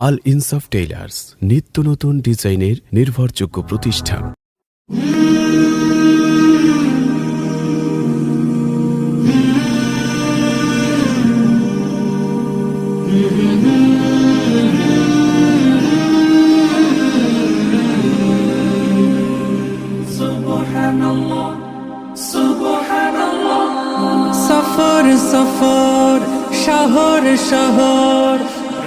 আল ইনসাফ টেইলার্স নিত্য নতুন ডিজাইনের নির্ভরযোগ্য প্রতিষ্ঠান। সফর সফর শহর শহর।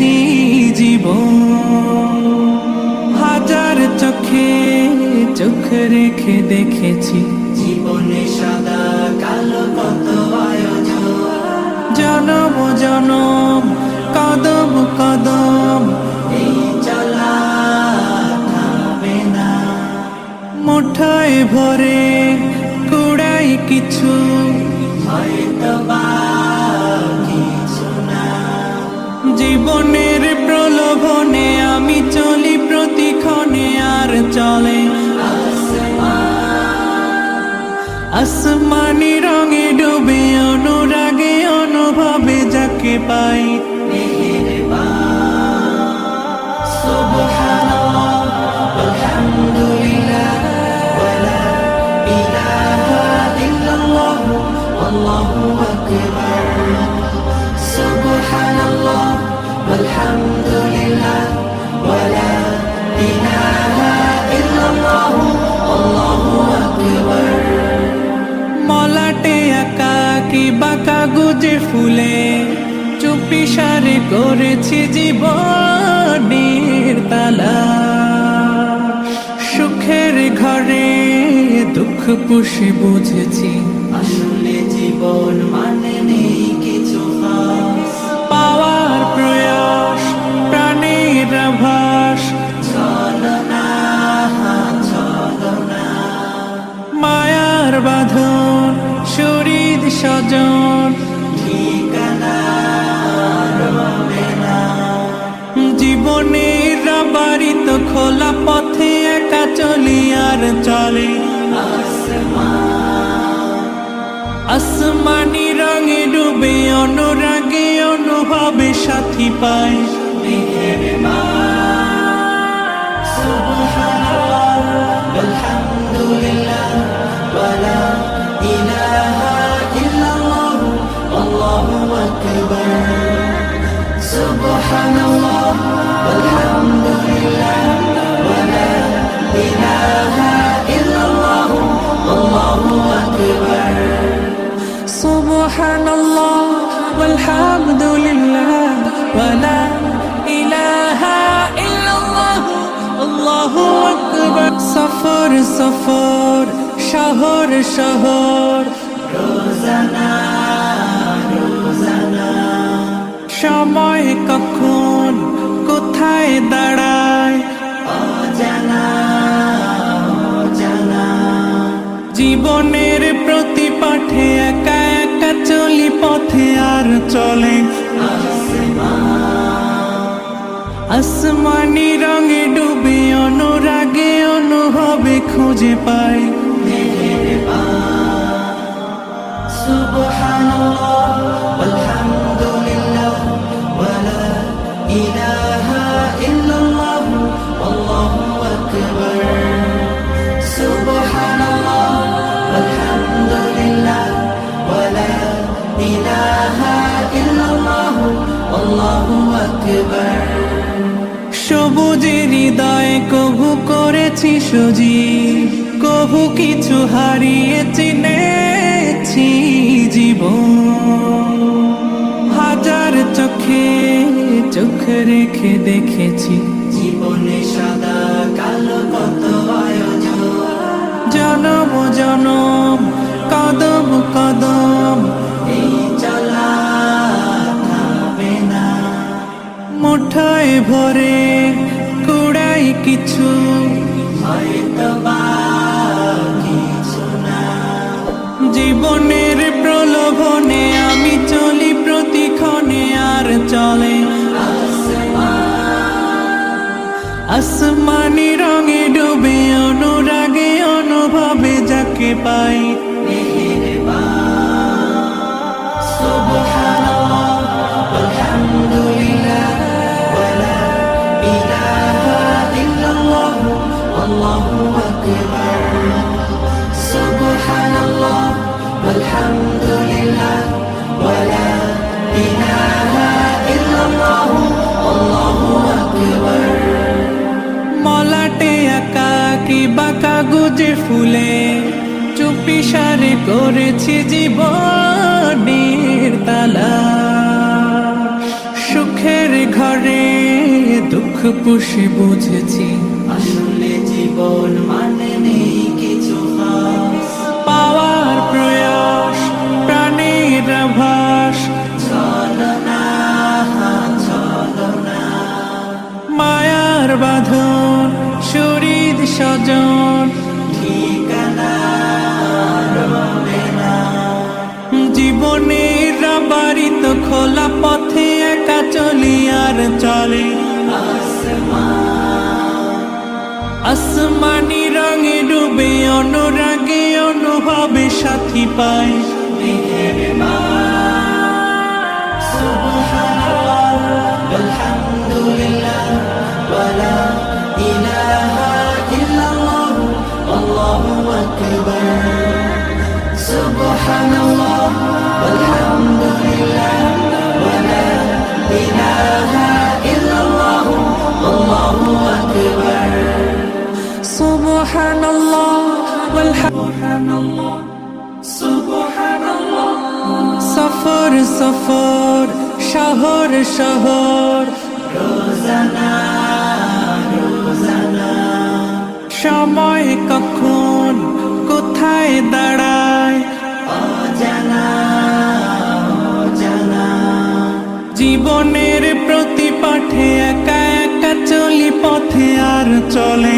চিনেছি জীবন। হাজার চোখে চোখ রেখে দেখেছি। জীবনে সাদা কালো কত আয়োজন। জনম জনম কদম কদম। এই চলা মুঠায় ভরে কুড়াই কিছু। প্রলোভনে আমি চলি প্রতিক্ষণে আর চলে আসমানি রঙে ডুবে অনুরাগে অনুভবে যাকে পাই মলাটে করেছি জীবনের তালা। সুখের ঘরে দুঃখ পুষে বুঝেছি। আসলে জীবন মানে নেই কিছু। পাওয়ার প্রয়াস প্রাণের আভাস। ছলনা মায়ার বাঁধন শরীর স্বজন পথে একা চলি আর চলে আসমানি রঙে ডুবে অনুরাগে অনুভবে সাথী পায় سبحان الله والحمد لله ولا إله إلا الله الله أكبر সফর সফর শহর শহর রোজানা রোজানা সময় কখন কোথায় দাঁড়ায় জীবনের প্রতি পাঠে একা একা চলি পথে আর চলে। আসমানি রঙে ডুবে, অনুরাগে অনুভবে খুঁজে পাই। সবুজের হৃদয়ে কভু করেছি সজীব কভু কিছু হারিয়ে চিনেছি জীবন। হাজার চোখে চোখ রেখে দেখেছি জীবনে সাদা কালো কত আয়োজন। জনম জনম কদম কদম মুঠায় ভরে কুড়াই কিছু। জীবনের প্রলোভনে বাঁকা গুজে ফুলে? চুপি সারে করেছি জীবনের তালা। সুখের ঘরে দুঃখ পুষে বুঝেছি। আসলে জীবন মানে নেই কিছু পাওয়ার প্রয়াস প্রাণের আভাস। চলো না চলো না। মায়ার বাঁধন শরীর স্বজন ঠিকানা জীবনের বাড়িত খোলা পথে একা চলি আর চলে। আসমানি আসমানি রঙে ডুবে অনুরাগে অনুভবে সাথী পায়। Alhamdulillah, আলহামদুলিল্লাহ سبحان الله والحمد لله سبحان الله সফর সফর শহর শহর রোজানা রোজানা সময় কখন কোথায় দাঁড়ায় অজানা অজানা জীবনের প্রতি পাঠে একা একা চলি পথে আর চলে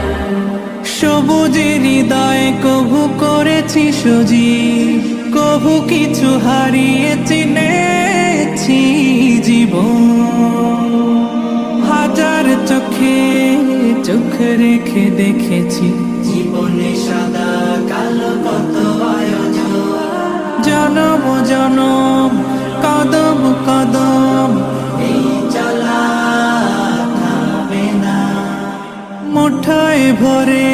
সবুজের হৃদয়ে কভু করেছি সজীব কভু কিছু হারিয়ে চিনেছি জীবন। হাজার চোখে চোখ রেখে দেখেছি। জীবনে সাদা কালো কত আয়োজন। জনম জনম কদম কদম। মুঠায় ভরে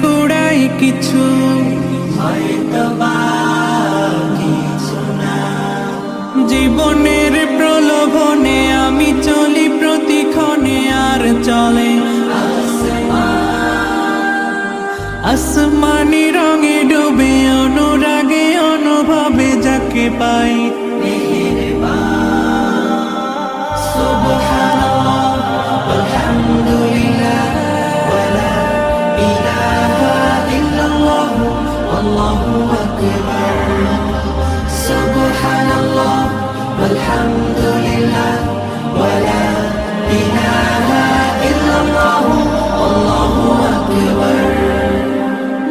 কুড়াই কিছু। জীবনের প্রলোভনে আমি চলি প্রতিক্ষণে আর চলে। আসমানি রঙে ডুবে অনুরাগে অনুভবে যাকে পাই। الله أكبر سبحان الله والحمد لله ولا إله إلا الله الله أكبر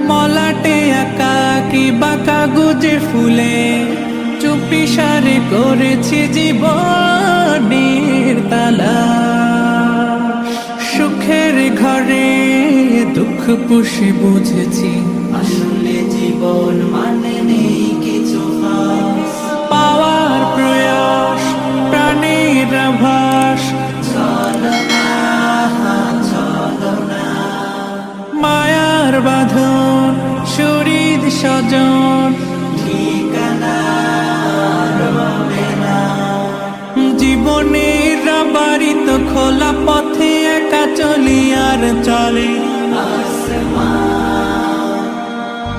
মলাটে একা কি বাঁকা গুজে ফুলে চুপি সারে করেছি জীবনের তালা সুখের ঘরে দুঃখ পুষে বুঝেছি আসলে জীবন মানে নেই কিছু পাওয়ার প্রয়াস প্রাণের না মায়ার বাঁধন শরীর স্বজন ঠিকানা জীবনের বাড়িত খোলা পথে একা চলি আর চলে। আসমানি